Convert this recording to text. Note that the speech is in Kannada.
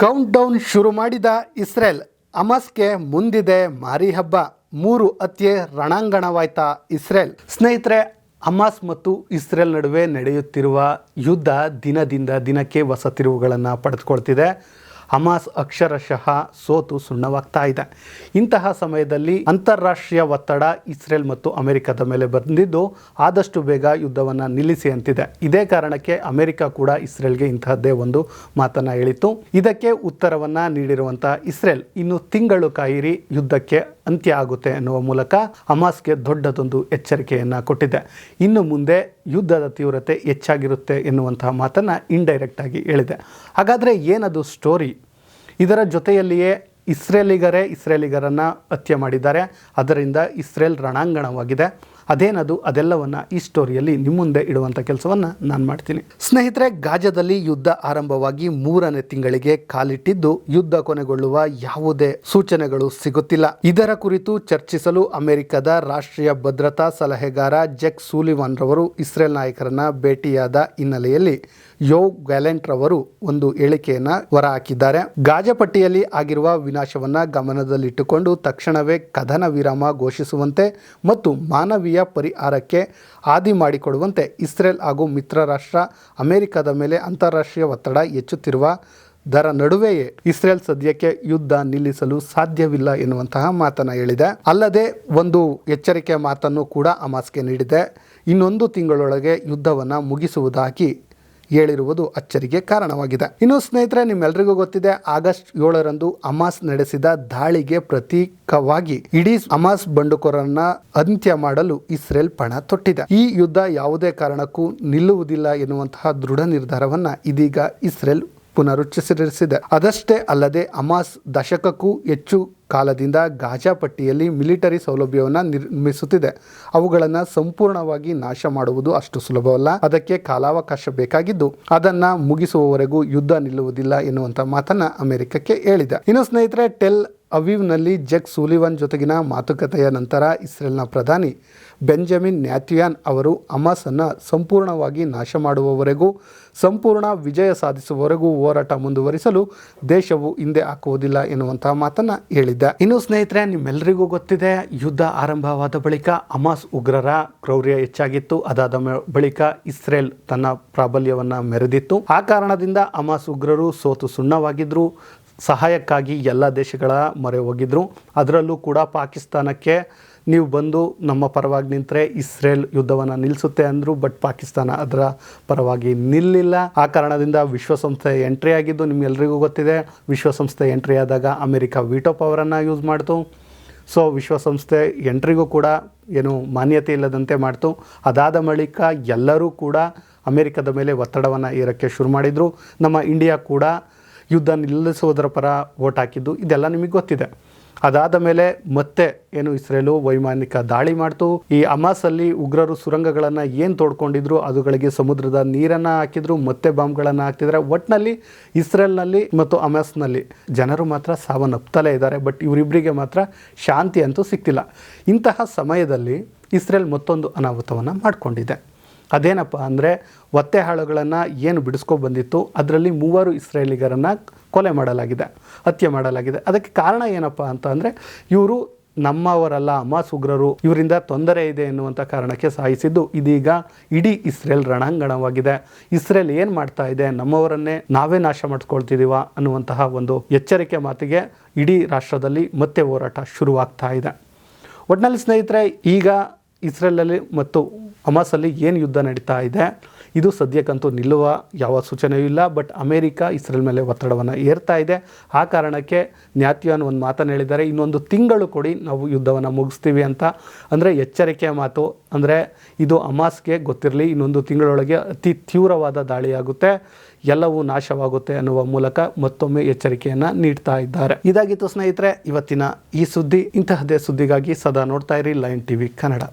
ಕೌಂಟ್ ಡೌನ್ ಶುರು ಮಾಡಿದ ಇಸ್ರೇಲ್ ಅಮಾಸ್ಗೆ ಮುಂದಿದೆ ಮಾರಿ ಹಬ್ಬ. ಮೂರು ಅತ್ಯೆ ರಣಾಂಗಣವಾಯ್ತಾ ಇಸ್ರೇಲ್. ಸ್ನೇಹಿತರೆ, ಅಮಾಸ್ ಮತ್ತು ಇಸ್ರೇಲ್ ನಡುವೆ ನಡೆಯುತ್ತಿರುವ ಯುದ್ಧ ದಿನದಿಂದ ದಿನಕ್ಕೆ ಹೊಸ ತಿರುವುಗಳನ್ನು ಪಡೆದುಕೊಳ್ತಿದೆ. ಹಮಾಸ್ ಅಕ್ಷರಶಃ ಸೋತು ಸುಣ್ಣವಾಗ್ತಾ ಇದೆ ಇಂತಹ ಸಮಯದಲ್ಲಿ ಅಂತಾರಾಷ್ಟ್ರೀಯ ಒತ್ತಡ ಇಸ್ರೇಲ್ ಮತ್ತು ಅಮೆರಿಕದ ಮೇಲೆ ಬಂದಿದ್ದು ಆದಷ್ಟು ಬೇಗ ಯುದ್ಧವನ್ನು ನಿಲ್ಲಿಸಿ ಅಂತಿದೆ. ಇದೇ ಕಾರಣಕ್ಕೆ ಅಮೆರಿಕ ಕೂಡ ಇಸ್ರೇಲ್ಗೆ ಇಂತಹದ್ದೇ ಒಂದು ಮಾತನ್ನು ಹೇಳಿತ್ತು. ಇದಕ್ಕೆ ಉತ್ತರವನ್ನ ನೀಡಿರುವಂತಹ ಇಸ್ರೇಲ್, ಇನ್ನು ತಿಂಗಳು ಕಾಯಿರಿ ಯುದ್ಧಕ್ಕೆ ಅಂತ್ಯ ಆಗುತ್ತೆ ಎನ್ನುವ ಮೂಲಕ ಹಮಾಸ್ಗೆ ದೊಡ್ಡದೊಂದು ಎಚ್ಚರಿಕೆಯನ್ನು ಕೊಟ್ಟಿದೆ. ಇನ್ನು ಮುಂದೆ ಯುದ್ಧದ ತೀವ್ರತೆ ಹೆಚ್ಚಾಗಿರುತ್ತೆ ಎನ್ನುವಂತಹ ಮಾತನ್ನು ಇಂಡೈರೆಕ್ಟ್ ಆಗಿ ಹೇಳಿದೆ. ಹಾಗಾದರೆ ಏನದು ಸ್ಟೋರಿ ಇದರ ಜೊತೆಯಲ್ಲಿಯೇ ಇಸ್ರೇಲಿಗರೇ ಇಸ್ರೇಲಿಗರನ್ನು ಹತ್ಯೆ ಮಾಡಿದ್ದಾರೆ. ಅದರಿಂದ ಇಸ್ರೇಲ್ ರಣಾಂಗಣವಾಗಿದೆ. ಅದೇನದು? ಅದೆಲ್ಲವನ್ನ ಈ ಸ್ಟೋರಿಯಲ್ಲಿ ನಿಮ್ಮ ಮುಂದೆ ಇಡುವಂಥ ಕೆಲಸವನ್ನು ನಾನು ಮಾಡ್ತೀನಿ. ಸ್ನೇಹಿತರೆ, ಗಾಜದಲ್ಲಿ ಯುದ್ಧ ಆರಂಭವಾಗಿ ಮೂರನೇ ತಿಂಗಳಿಗೆ ಕಾಲಿಟ್ಟಿದ್ದು ಯುದ್ಧ ಕೊನೆಗೊಳ್ಳುವ ಯಾವುದೇ ಸೂಚನೆಗಳು ಸಿಗುತ್ತಿಲ್ಲ. ಇದರ ಕುರಿತು ಚರ್ಚಿಸಲು ಅಮೆರಿಕದ ರಾಷ್ಟ್ರೀಯ ಭದ್ರತಾ ಸಲಹೆಗಾರ ಜೆಕ್ ಸೂಲಿವಾನ್ ರವರು ಇಸ್ರೇಲ್ ನಾಯಕರನ್ನ ಭೇಟಿಯಾದ ಹಿನ್ನೆಲೆಯಲ್ಲಿ ಯೋ ಗ್ಯಾಲೆಂಟ್ ರವರು ಒಂದು ಹೇಳಿಕೆಯನ್ನ ಹೊರಹಾಕಿದ್ದಾರೆ. ಗಾಜಪಟ್ಟಿಯಲ್ಲಿ ಆಗಿರುವ ವಿನಾಶವನ್ನ ಗಮನದಲ್ಲಿಟ್ಟುಕೊಂಡು ತಕ್ಷಣವೇ ಕದನ ವಿರಾಮ ಘೋಷಿಸುವಂತೆ ಮತ್ತು ಮಾನವೀಯ ಪರಿಹಾರಕ್ಕೆ ಆದಿ ಮಾಡಿಕೊಡುವಂತೆ ಇಸ್ರೇಲ್ ಹಾಗೂ ಮಿತ್ರ ರಾಷ್ಟ್ರ ಅಮೆರಿಕದ ಮೇಲೆ ಅಂತಾರಾಷ್ಟ್ರೀಯ ಒತ್ತಡ ಹೆಚ್ಚುತ್ತಿರುವ ದರ ನಡುವೆಯೇ ಇಸ್ರೇಲ್ ಸದ್ಯಕ್ಕೆ ಯುದ್ಧ ನಿಲ್ಲಿಸಲು ಸಾಧ್ಯವಿಲ್ಲ ಎನ್ನುವಂತಹ ಮಾತನ್ನು ಹೇಳಿದೆ. ಅಲ್ಲದೆ ಒಂದು ಎಚ್ಚರಿಕೆ ಮಾತನ್ನು ಕೂಡ ಅಮಾಸ್ಗೆ ನೀಡಿದೆ. ಇನ್ನೊಂದು ತಿಂಗಳೊಳಗೆ ಯುದ್ಧವನ್ನು ಮುಗಿಸುವುದಾಗಿ ಹೇಳಿರುವುದು ಅಚ್ಚರಿಗೆ ಕಾರಣವಾಗಿದೆ. ಇನ್ನು ಸ್ನೇಹಿತರೆ ನಿಮ್ಮೆಲ್ಲರಿಗೂ ಗೊತ್ತಿದೆ, ಆಗಸ್ಟ್ ಏಳರಂದು ಅಮಾಸ್ ನಡೆಸಿದ ದಾಳಿಗೆ ಪ್ರತೀಕವಾಗಿ ಇಡೀ ಅಮಾಸ್ ಬಂಡುಕೋರನ್ನ ಅಂತ್ಯ ಮಾಡಲು ಇಸ್ರೇಲ್ ಪಣ ತೊಟ್ಟಿದೆ. ಈ ಯುದ್ಧ ಯಾವುದೇ ಕಾರಣಕ್ಕೂ ನಿಲ್ಲುವುದಿಲ್ಲ ಎನ್ನುವಂತಹ ದೃಢ ನಿರ್ಧಾರವನ್ನ ಇದೀಗ ಇಸ್ರೇಲ್ ಪುನರುಚ್ಚರಿಸಿದೆ. ಅದಷ್ಟೇ ಅಲ್ಲದೆ ಅಮಾಸ್ ದಶಕಕ್ಕೂ ಹೆಚ್ಚು ಕಾಲದಿಂದ ಗಾಜಾ ಪಟ್ಟಿಯಲ್ಲಿ ಮಿಲಿಟರಿ ಸೌಲಭ್ಯವನ್ನು ನಿರ್ಮಿಸುತ್ತಿದೆ. ಅವುಗಳನ್ನು ಸಂಪೂರ್ಣವಾಗಿ ನಾಶ ಮಾಡುವುದು ಅಷ್ಟು ಸುಲಭವಲ್ಲ. ಅದಕ್ಕೆ ಕಾಲಾವಕಾಶ ಬೇಕಾಗಿದ್ದು, ಅದನ್ನ ಮುಗಿಸುವವರೆಗೂ ಯುದ್ಧ ನಿಲ್ಲುವುದಿಲ್ಲ ಎನ್ನುವಂಥ ಮಾತನ್ನ ಅಮೆರಿಕಕ್ಕೆ ಹೇಳಿದೆ. ಇನ್ನು ಸ್ನೇಹಿತರೆ, ಟೆಲ್ ಅವೀವ್ನಲ್ಲಿ ಜೆಕ್ ಸೂಲಿವನ್ ಜೊತೆಗಿನ ಮಾತುಕತೆಯ ನಂತರ ಇಸ್ರೇಲ್ನ ಪ್ರಧಾನಿ ಬೆಂಜಮಿನ್ ನ್ಯಾಥಿಯಾನ್ ಅವರು ಹಮಾಸನ್ನು ಸಂಪೂರ್ಣವಾಗಿ ನಾಶ ಮಾಡುವವರೆಗೂ ಸಂಪೂರ್ಣ ವಿಜಯ ಸಾಧಿಸುವವರೆಗೂ ಹೋರಾಟ ಮುಂದುವರಿಸಲು ದೇಶವು ಹಿಂದೆ ಹಾಕುವುದಿಲ್ಲ ಎನ್ನುವಂತಹ ಮಾತನ್ನ ಹೇಳಿದ್ದ. ಇನ್ನು ಸ್ನೇಹಿತರೆ ನಿಮ್ಮೆಲ್ಲರಿಗೂ ಗೊತ್ತಿದೆ, ಯುದ್ಧ ಆರಂಭವಾದ ಬಳಿಕ ಅಮಾಸ್ ಉಗ್ರರ ಕ್ರೌರ್ಯ ಹೆಚ್ಚಾಗಿತ್ತು. ಅದಾದ ಬಳಿಕ ಇಸ್ರೇಲ್ ತನ್ನ ಪ್ರಾಬಲ್ಯವನ್ನ ಮೆರೆದಿತ್ತು. ಆ ಕಾರಣದಿಂದ ಅಮಾಸ್ ಉಗ್ರರು ಸೋತು ಸುಣ್ಣವಾಗಿದ್ರು. ಸಹಾಯಕ್ಕಾಗಿ ಎಲ್ಲ ದೇಶಗಳ ಮೊರೆ ಹೋಗಿದ್ರು. ಅದರಲ್ಲೂ ಕೂಡ ಪಾಕಿಸ್ತಾನಕ್ಕೆ ನೀವು ಬಂದು ನಮ್ಮ ಪರವಾಗಿ ನಿಂತರೆ ಇಸ್ರೇಲ್ ಯುದ್ಧವನ್ನು ನಿಲ್ಲಿಸುತ್ತೆ ಅಂದರು, ಬಟ್ ಪಾಕಿಸ್ತಾನ ಅದರ ಪರವಾಗಿ ನಿಲ್ಲಿಲ್ಲ. ಆ ಕಾರಣದಿಂದ ವಿಶ್ವಸಂಸ್ಥೆ ಎಂಟ್ರಿ ಆಗಿದ್ದು ನಿಮಗೆಲ್ರಿಗೂ ಗೊತ್ತಿದೆ. ವಿಶ್ವಸಂಸ್ಥೆ ಎಂಟ್ರಿ ಆದಾಗ ಅಮೆರಿಕ ವಿಟೋ ಪವರನ್ನು ಯೂಸ್ ಮಾಡ್ತು. ಸೊ ವಿಶ್ವಸಂಸ್ಥೆ ಎಂಟ್ರಿಗೂ ಕೂಡ ಏನು ಮಾನ್ಯತೆ ಇಲ್ಲದಂತೆ ಮಾಡ್ತು. ಅದಾದ ಬಳಿಕ ಎಲ್ಲರೂ ಕೂಡ ಅಮೆರಿಕದ ಮೇಲೆ ಒತ್ತಡವನ್ನು ಏರಕ್ಕೆ ಶುರು ಮಾಡಿದರು. ನಮ್ಮ ಇಂಡಿಯಾ ಕೂಡ ಯುದ್ಧ ನಿಲ್ಲಿಸುವುದರ ಪರ ಓಟ್ ಹಾಕಿದ್ದು, ಇದೆಲ್ಲ ನಿಮಗೆ ಗೊತ್ತಿದೆ. ಅದಾದ ಮೇಲೆ ಮತ್ತೆ ಏನು ಇಸ್ರೇಲು ವೈಮಾನಿಕ ದಾಳಿ ಮಾಡ್ತು. ಈ ಅಮಾಸಲ್ಲಿ ಉಗ್ರರು ಸುರಂಗಗಳನ್ನು ಏನು ತೋಡ್ಕೊಂಡಿದ್ರು, ಅದುಗಳಿಗೆ ಸಮುದ್ರದ ನೀರನ್ನು ಹಾಕಿದ್ರು, ಮತ್ತೆ ಬಾಂಬ್ಗಳನ್ನು ಹಾಕ್ತಿದ್ರೆ. ಒಟ್ಟಿನಲ್ಲಿ ಇಸ್ರೇಲ್ನಲ್ಲಿ ಮತ್ತು ಅಮಾಸ್ನಲ್ಲಿ ಜನರು ಮಾತ್ರ ಸಾವನ್ನಪ್ತಲೇ ಇದ್ದಾರೆ, ಬಟ್ ಇವರಿಬ್ಬರಿಗೆ ಮಾತ್ರ ಶಾಂತಿ ಅಂತೂ ಸಿಕ್ತಿಲ್ಲ. ಇಂತಹ ಸಮಯದಲ್ಲಿ ಇಸ್ರೇಲ್ ಮತ್ತೊಂದು ಅನಾಹುತವನ್ನು ಮಾಡಿಕೊಂಡಿದೆ. ಅದೇನಪ್ಪ ಅಂದರೆ ಒತ್ತೆ ಹಾಳುಗಳನ್ನು ಏನು ಬಿಡಿಸ್ಕೊಂಡು ಬಂದಿತ್ತು, ಅದರಲ್ಲಿ ಮೂವರು ಇಸ್ರೇಲಿಗರನ್ನು ಕೊಲೆ ಮಾಡಲಾಗಿದೆ, ಹತ್ಯೆ ಮಾಡಲಾಗಿದೆ. ಅದಕ್ಕೆ ಕಾರಣ ಏನಪ್ಪ ಅಂತ ಅಂದರೆ ಇವರು ನಮ್ಮವರಲ್ಲ, ಅಮಾಸ್ ಉಗ್ರರು, ಇವರಿಂದ ತೊಂದರೆ ಇದೆ ಎನ್ನುವಂಥ ಕಾರಣಕ್ಕೆ ಸಾಯಿಸಿದ್ದು ಇದೀಗ ಇಡೀ ಇಸ್ರೇಲ್ ರಣಾಂಗಣವಾಗಿದೆ. ಇಸ್ರೇಲ್ ಏನು ಮಾಡ್ತಾ ಇದೆ, ನಮ್ಮವರನ್ನೇ ನಾವೇ ನಾಶ ಮಾಡಿಸ್ಕೊಳ್ತಿದ್ದೀವ ಅನ್ನುವಂತಹ ಒಂದು ಎಚ್ಚರಿಕೆ ಮಾತಿಗೆ ಇಡೀ ರಾಷ್ಟ್ರದಲ್ಲಿ ಮತ್ತೆ ಹೋರಾಟ ಶುರುವಾಗ್ತಾ ಇದೆ. ಒಟ್ಟಿನಲ್ಲಿ ಸ್ನೇಹಿತರೆ, ಈಗ ಇಸ್ರೇಲಲ್ಲಿ ಮತ್ತು ಹಮಾಸಲ್ಲಿ ಏನು ಯುದ್ಧ ನಡೀತಾ ಇದೆ, ಇದು ಸದ್ಯಕ್ಕಂತೂ ನಿಲ್ಲುವ ಯಾವ ಸೂಚನೆಯೂ ಇಲ್ಲ, ಬಟ್ ಅಮೇರಿಕ ಇಸ್ರೇಲ್ ಮೇಲೆ ಒತ್ತಡವನ್ನು ಏರ್ತಾ ಇದೆ. ಆ ಕಾರಣಕ್ಕೆ ನ್ಯಾತಿಯಾನ್ ಒಂದು ಮಾತನ್ನು ಹೇಳಿದ್ದಾರೆ, ಇನ್ನೊಂದು ತಿಂಗಳು ಕೊಡಿ ನಾವು ಯುದ್ಧವನ್ನು ಮುಗಿಸ್ತೀವಿ ಅಂತ. ಅಂದರೆ ಎಚ್ಚರಿಕೆಯ ಮಾತು, ಅಂದರೆ ಇದು ಅಮಾಸ್ಗೆ ಗೊತ್ತಿರಲಿ, ಇನ್ನೊಂದು ತಿಂಗಳೊಳಗೆ ಅತಿ ತೀವ್ರವಾದ ದಾಳಿಯಾಗುತ್ತೆ, ಎಲ್ಲವೂ ನಾಶವಾಗುತ್ತೆ ಅನ್ನುವ ಮೂಲಕ ಮತ್ತೊಮ್ಮೆ ಎಚ್ಚರಿಕೆಯನ್ನು ನೀಡ್ತಾ ಇದ್ದಾರೆ. ಇದಾಗಿತ್ತು ಸ್ನೇಹಿತರೆ, ಇವತ್ತಿನ ಈ ಸುದ್ದಿ, ಇಂತಹದ್ದೇ ಸುದ್ದಿಗಾಗಿ ಸದಾ ನೋಡ್ತಾ ಇರಿ ಲೈನ್ ಟಿವಿ ಕನ್ನಡ.